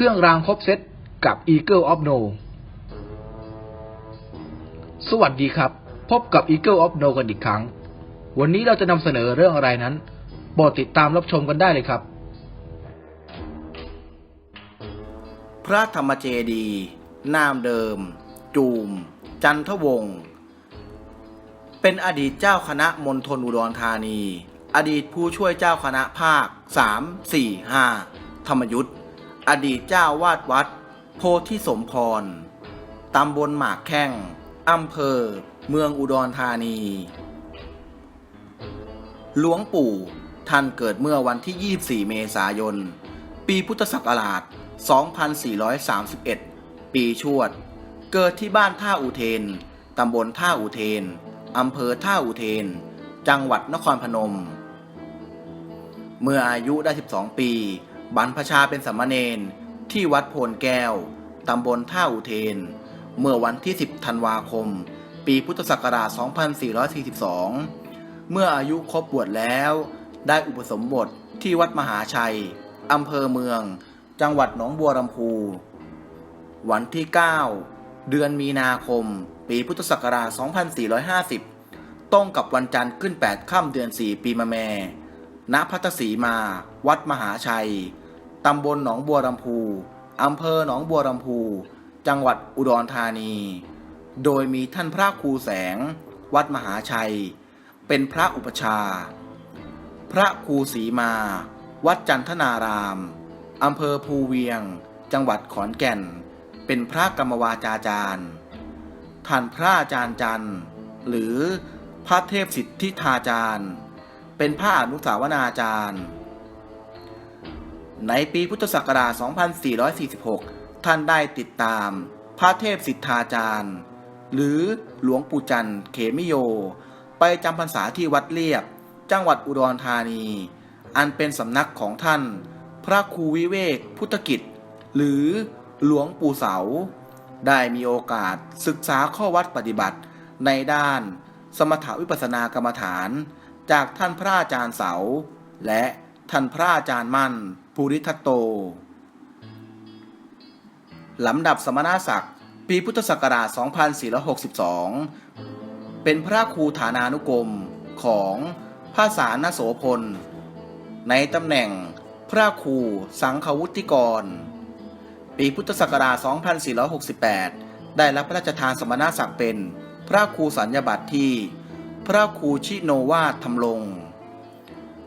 เครื่องรางครบเซตกับ Eagle of No สวัสดีครับ พบกับ Eagle of No กันอีกครั้ง วันนี้เราจะนำเสนอเรื่องอะไรนั้นโปรดติดตามรับชมกันได้เลยครับ พระธรรมเจดี นามเดิม จูม จันทวงศ์เป็นอดีตเจ้าคณะมณฑลอุดรธานี อดีตผู้ช่วยเจ้าคณะภาค 3 4 5 ธรรมยุทธ อดีตเจ้าวาดวัด โพธิสมพร ตำบลหมากแข้ง อำเภอ เมืองอุดรธานี หลวงปู่ท่านเกิดเมื่อวันที่ 24 เมษายน ปีพุทธศักราช 2431 ปีชวด เกิดที่บ้านท่าอุเทน ตำบลท่าอุเทน อำเภอท่าอุเทน จังหวัดนครพนม เมื่ออายุได้ 12 ปี บรรพชาเป็นสามเณรที่วัดโพนแก้ว ตำบลท่าอุเทน เมื่อวันที่ 10 ธันวาคม ปีพุทธศักราช 2442 เมื่ออายุครบบวชแล้ว ได้อุปสมบทที่วัดมหาชัย อำเภอเมือง จังหวัดหนองบัวลำพู วันที่ 9 เดือนมีนาคม ปีพุทธศักราช 2450ตรงกับวันจันทร์ขึ้น 8 ค่ำเดือน 4 ปีมะแม ณพัทสีมา วัดมหาชัย ตำบลหนองบัวลำพูอำเภอหนองบัวลำพู จังหวัดอุดรธานี โดยมีท่านพระครูแสง วัดมหาชัย เป็นพระอุปชา พระครูศรีมา วัดจันทนารามอำเภอภูเวียง จังหวัดขอนแก่น เป็นพระกรรมวาจาจารย์ ท่านพระอาจารย์จันทร์ หรือพระเทพสิทธิธาจารย์ เป็นพระอนุสาวนาจารย์ ในปีพุทธศักราช 2446 ท่านได้ติดตาม พระเทพสิทธาจารย์ หรือหลวงปู่จันทร์เขมิโย ไปจำพรรษาที่วัดเลียบ จังหวัดอุดรธานี อันเป็นสำนักของท่าน พระครูวิเวกพุทธกิจ หรือหลวงปู่เสา ได้มีโอกาสศึกษาข้อวัดปฏิบัติในด้านสมถวิปัสสนากรรมฐาน จากท่านพระอาจารย์เสา และท่านพระอาจารย์มั่น ภูริทัตโต ลำดับสมณศักดิ์ ปีพุทธศักราช 2462 เป็นพระครูฐานานุกรมของพระสารนโสพล ในตำแหน่งพระครูสังฆวุฒิกร ปีพุทธศักราช 2468 ได้รับพระราชทานสมณศักดิ์เป็น พระครูสัญญาบัตรที่ พระครูชิโนวาทธรรมลง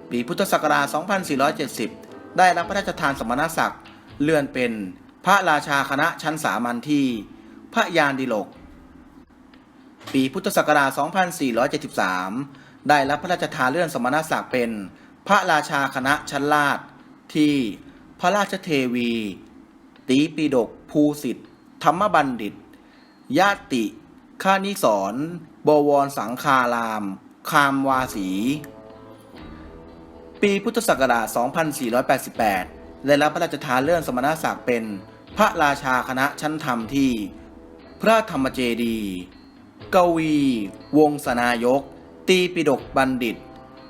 ปีพุทธศักราช 2470 ได้รับพระราชทานสมณศักดิ์เลื่อนเป็นพระราชาคณะชั้นสามัญที่พระยานดิลก ปีพุทธศักราช 2473 ได้รับพระราชทานเลื่อนสมณศักดิ์เป็นพระราชาคณะชั้นลาดที่พระราชเทวี ตีปีดก ภูสิทธิธรรมบัณฑิต ญาติข้านิสรบวรสังคาราม คามวาสี ปีพุทธศักราช 2488 ได้รับพระราชทานเลื่อนสมณศักดิ์เป็นพระราชาคณะชั้นธรรมที่ พระธรรมเจดี กวี วงศนายก ตีปิดกบัณฑิต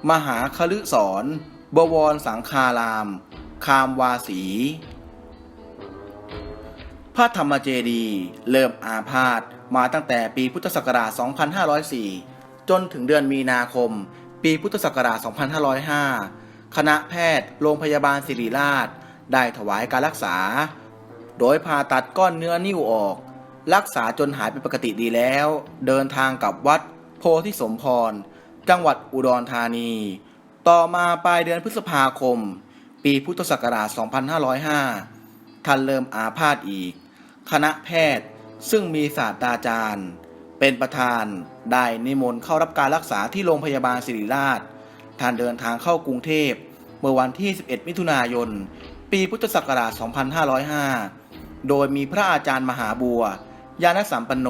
มหาคฤสรบวรสังคาราม คามวาสี พระธรรมเจดีเริ่มอาพาธมาตั้งแต่ปีพุทธศักราช 2504 จนถึงเดือนมีนาคม ปีพุทธศักราช 2505 คณะแพทย์โรงพยาบาลศิริราช ได้ถวายการรักษา โดยผ่าตัดก้อนเนื้อนิ้วออก รักษาจนหายเป็นปกติดีแล้ว เดินทางกลับวัดโพธิสมพร จังหวัดอุดรธานี ต่อมาปลายเดือนพฤษภาคม ปีพุทธศักราช 2505 ท่านเริ่มอาพาธอีก คณะแพทย์ซึ่งมีศาสตราจารย์ เป็นประธานได้นิมนต์เข้ารับการรักษาที่โรงพยาบาลศิริราช ท่านเดินทางเข้ากรุงเทพ เมื่อวันที่ 11 มิถุนายน ปีพุทธศักราช 2505 โดยมีพระอาจารย์มหาบัว ยานสัมปันโน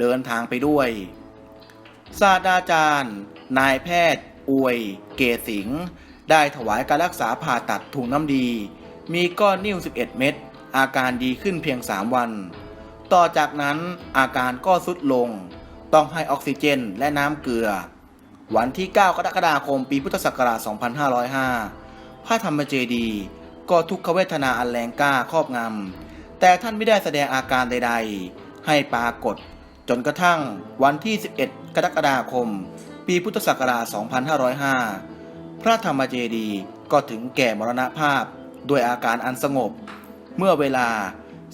เดินทางไปด้วย ศาสตราจารย์ นายแพทย์ อวย เกศสิงห์ได้ถวายการรักษาผ่าตัดถุงน้ำดี มีก้อนนิ่ว 11 เม็ดอาการดีขึ้นเพียง 3 วัน ต่อจากนั้นอาการก็ทรุดลง ต้องให้ออกซิเจนและน้ำเกลือ วันที่ 9 กรกฎาคมปีพุทธศักราช 2505 พระธรรมเจดีก็ทุกขเวทนาอันแรงกล้าครอบงำ แต่ท่านไม่ได้แสดงอาการใดๆ ให้ปรากฏ จนกระทั่งวันที่ 11 กรกฎาคม ปีพุทธศักราช 2505 พระธรรมเจดีก็ถึงแก่มรณภาพด้วยอาการอันสงบ เมื่อเวลา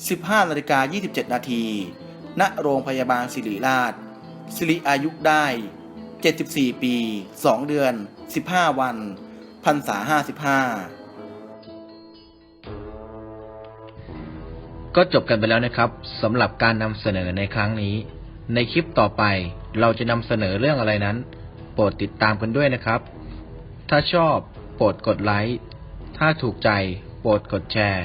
15นาฬิกา27 นาที ณ โรงพยาบาลศิริราชสิริอายุได้ 74 ปี 2 เดือน 15 วัน พรรษา 55ก็จบกันไปแล้วนะครับสำหรับการนำเสนอในครั้งนี้ ในคลิปต่อไปเราจะนำเสนอเรื่องอะไรนั้น โปรดติดตามกันด้วยนะครับ ถ้าชอบโปรดกดไลค์ถ้าถูกใจโปรดกดแชร์